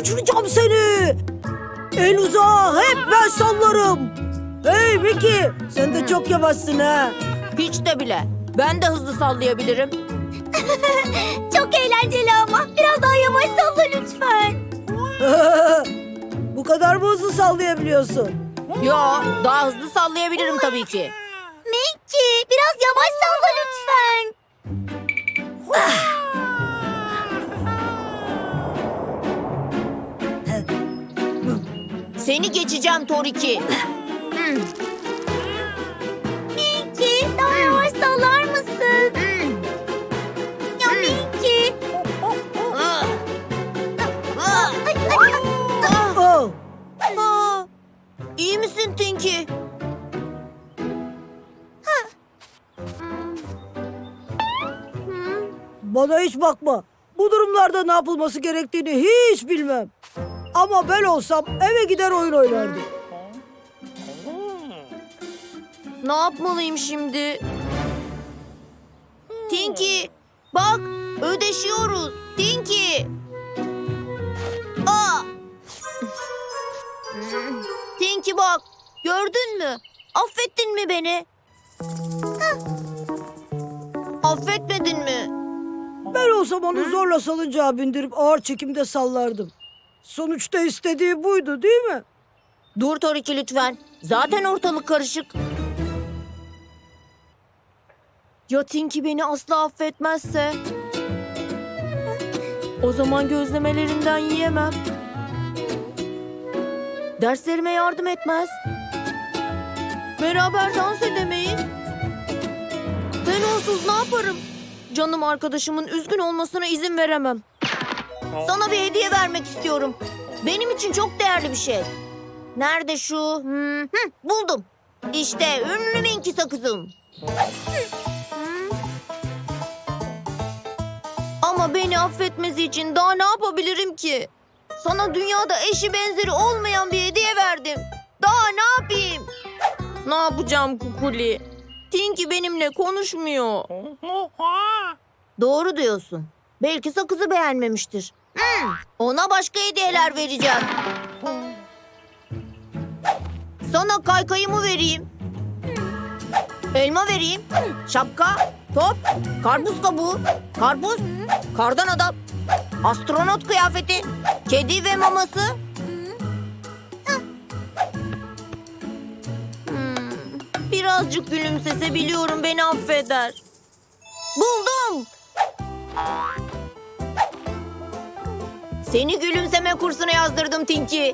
uçuracağım seni. En uzağa hep ben sallarım. Hey Mickey sen de çok yavaşsın ha. Hiç de bile. Ben de hızlı sallayabilirim. Çok eğlenceli ama. Biraz daha yavaş salla lütfen. Bu kadar mı hızlı sallayabiliyorsun? Yo, daha hızlı sallayabilirim tabii ki. Mickey biraz yavaş salla lütfen. Seni geçeceğim Toriki. Mickey daha yavaş sallar mısın? Ya Mickey. Ah, Ay, ay. İyi misin Tinky? bana hiç bakma. Bu durumlarda ne yapılması gerektiğini hiç bilmem. Ama ben olsam eve gider oyun oynardım. Ne yapmalıyım şimdi? Tinky, bak ödeşiyoruz. Tinky. Aa! Tinky bak, gördün mü? Affettin mi beni? Affetmedin mi? Ben olsam onu zorla salıncağa bindirip ağır çekimde sallardım. Sonuçta istediği buydu değil mi? Dur Toriki lütfen. Zaten ortalık karışık. Ya Tinky beni asla affetmezse? O zaman gözlemelerinden yiyemem. Derslerime yardım etmez. Beraber dans edemeyiz. Ben onsuz ne yaparım? Canım arkadaşımın üzgün olmasına izin veremem. Sana bir hediye vermek istiyorum. Benim için çok değerli bir şey. Nerede şu? Hmm, hı, buldum. İşte ünlü Minky sakızım. Ama beni affetmesi için daha ne yapabilirim ki? Sana dünyada eşi benzeri olmayan bir hediye verdim. Daha ne yapayım? Ne yapacağım Kukuli? Tinky benimle konuşmuyor. Doğru diyorsun. Belki sakızı beğenmemiştir. Hmm, ona başka hediyeler vereceğim. Sana kaykayımı vereyim. Elma vereyim. Şapka, top, karpuz kabuğu, karpuz, kardan adam, astronot kıyafeti, kedi ve maması. Hmm, birazcık gülümsese biliyorum beni affeder. Buldum. Seni gülümseme kursuna yazdırdım Tinky.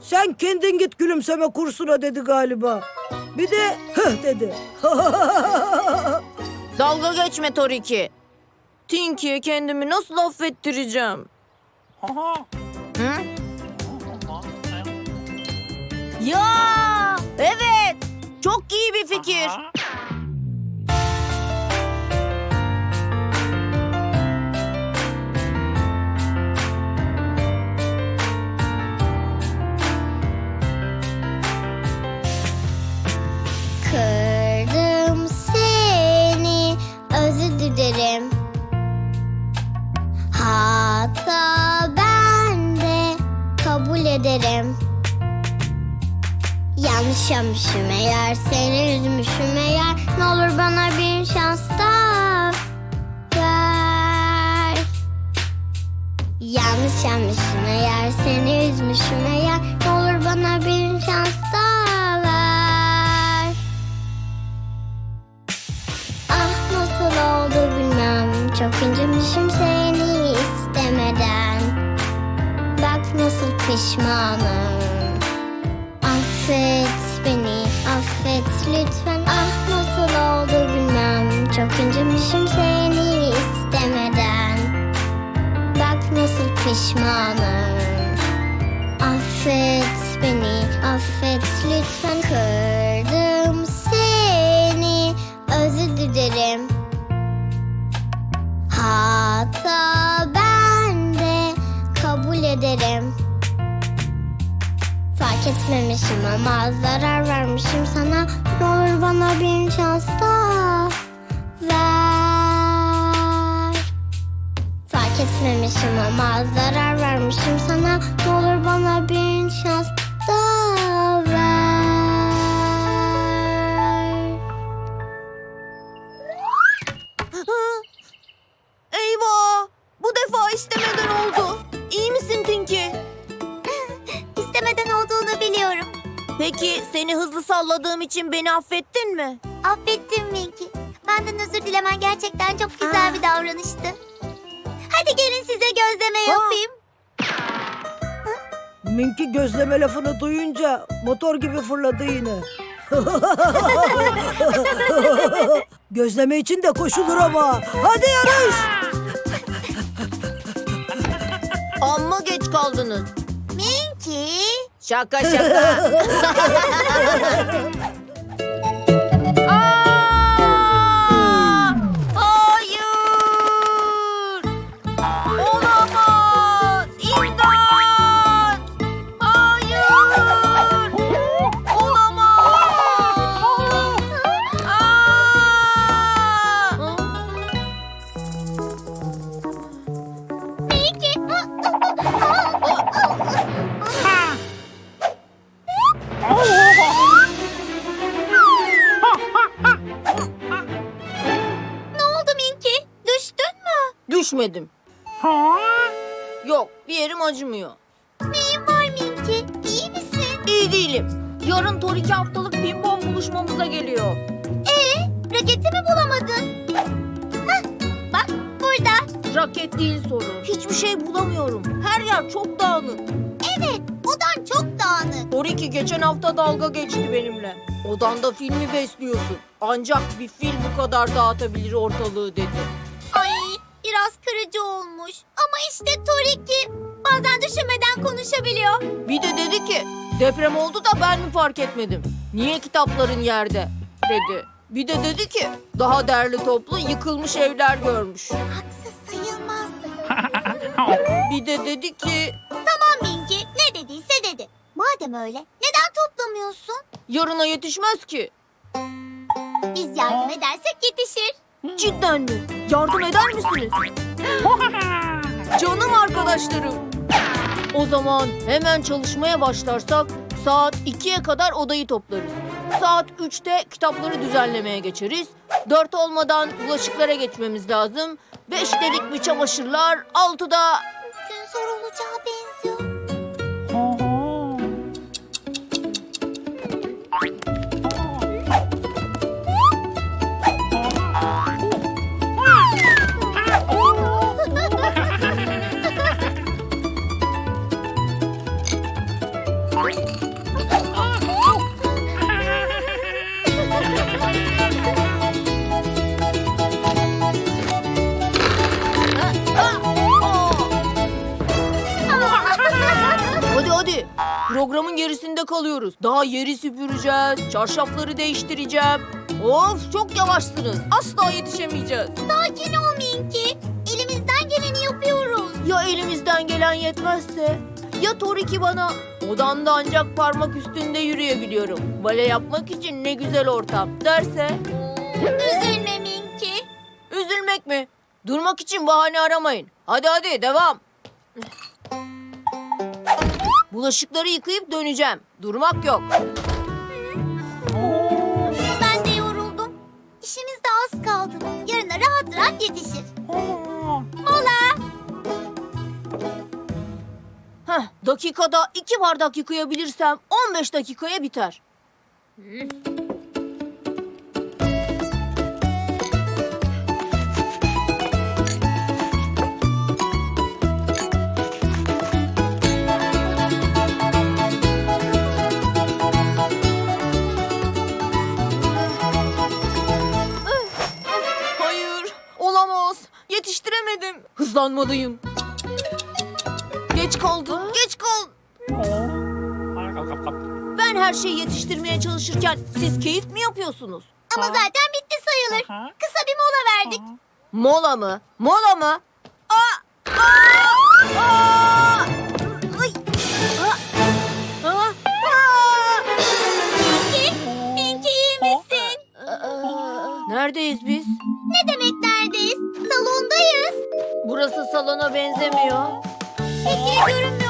Sen kendin git gülümseme kursuna dedi galiba. Bir de hıh dedi. Dalga geçme Toriki. Tinky'ye kendimi nasıl affettireceğim? Hı? Ya evet. Çok iyi bir fikir. Yanlış yapmışım eğer, seni üzmüşüm eğer. Ne olur bana bir şans daha ver. Yanlış yapmışım eğer, seni üzmüşüm eğer. Ne olur bana bir şans daha ver. Ah nasıl oldu bilmem Çok incinmişim seni istemeden Bak nasıl pişmanım Affet beni affet lütfen. Ah nasıl oldu bilmem. Çok incinmişim seni istemeden. Bak nasıl pişmanım. Affet beni affet lütfen. Kırdım için beni affettin mi? Affettim Minky. Benden özür dilemen gerçekten çok güzel bir davranıştı. Hadi gelin size gözleme yapayım. Minki gözleme lafını duyunca motor gibi fırladı yine. gözleme için de koşulur ama. Hadi yarış. Amma geç kaldınız. Minky. Şaka şaka. Düşmedim. Yok, bir yerim acımıyor. Neyin var Minky? İyi misin? İyi değilim. Yarın Tor iki haftalık pimpon buluşmamıza geliyor. Ee, raketi mi bulamadın? Hah, bak burada. Raket değil sorun. Hiçbir şey bulamıyorum. Her yer çok dağınık. Evet, odan çok dağınık. Toriki geçen hafta dalga geçti benimle. Odanda filmi besliyorsun. Ancak bir fil bu kadar dağıtabilir ortalığı dedi. Biraz kırıcı olmuş. Ama işte Toriki bazen düşünmeden konuşabiliyor. Bir de dedi ki deprem oldu da ben mi fark etmedim? Niye kitapların yerde? dedi. Bir de dedi ki daha derli toplu yıkılmış evler görmüş. Haksız sayılmaz. Bir de dedi ki Tamam Minki, ne dediyse dedi. Madem öyle, neden toplamıyorsun? yarına yetişmez ki. Biz yardım edersek yetişir. Cidden mi? Yardım eder misiniz? Canım arkadaşlarım. O zaman hemen çalışmaya başlarsak saat 2'ye kadar odayı toplarız. Saat 3'te kitapları düzenlemeye geçeriz. 4 olmadan bulaşıklara geçmemiz lazım. 5 delik bir çamaşırlar, 6'da... Gün zor olacağı benziyor. Programın gerisinde kalıyoruz. Daha yeri süpüreceğiz, çarşafları değiştireceğim. Of çok yavaşsınız. Asla yetişemeyeceğiz. Sakin ol Minki. Elimizden geleni yapıyoruz. Ya elimizden gelen yetmezse? Ya Toriki bana odanda ancak parmak üstünde yürüyebiliyorum. Bale yapmak için ne güzel ortam derse? Üzülme Minki. Üzülmek mi? Durmak için bahane aramayın. Hadi hadi devam. Bulaşıkları yıkayıp döneceğim. Durmak yok. Ben de yoruldum. İşimiz de az kaldı. Yarına rahat rahat yetişir. Mola. Heh, dakikada iki bardak yıkayabilirsem 15 dakikaya biter. Hızlanmalıyım. Geç kaldım, geç kaldım. Ben her şeyi yetiştirmeye çalışırken siz keyif mi yapıyorsunuz? Ama zaten bitti sayılır. Kısa bir mola verdik. Mola mı? Mola mı? Aa! Aa! Aa! Ay! Aa! Aa! Aa! Minki, Minki iyi misin? Neredeyiz biz? salona benzemiyor. Peki görünmez.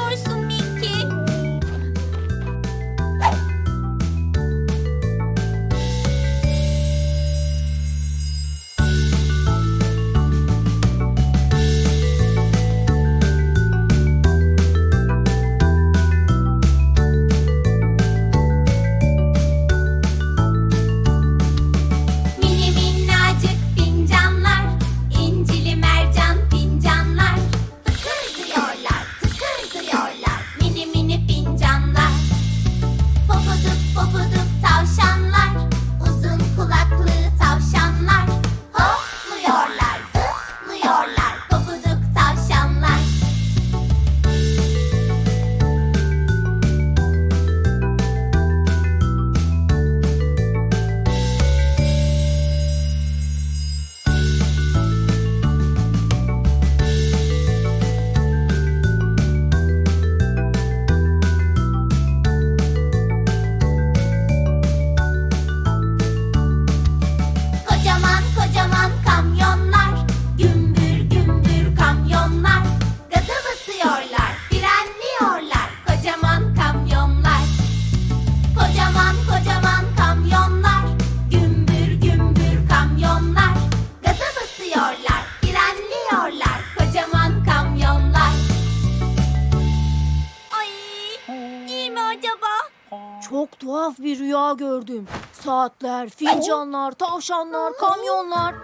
Salona Çok tuhaf bir rüya gördüm. Saatler, fincanlar, tavşanlar, kamyonlar.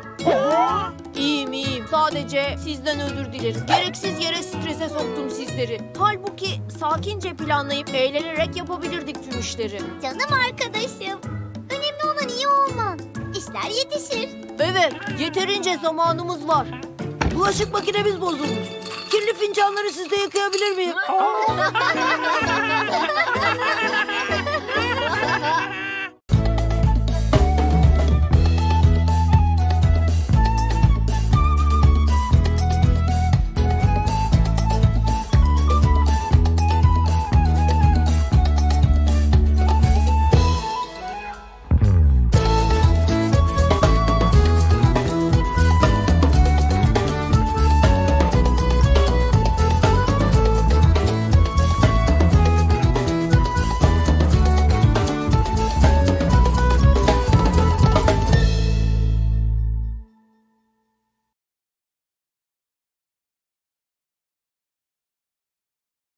İyiyim iyiyim. Sadece sizden özür dilerim. Gereksiz yere strese soktum sizleri. Halbuki sakince planlayıp eğlenerek yapabilirdik tüm işleri. Canım arkadaşım. Önemli olan iyi olman. İşler yetişir. Evet, yeterince zamanımız var. Bulaşık makinemiz bozulmuş kirli fincanları sizde yıkayabilir miyim?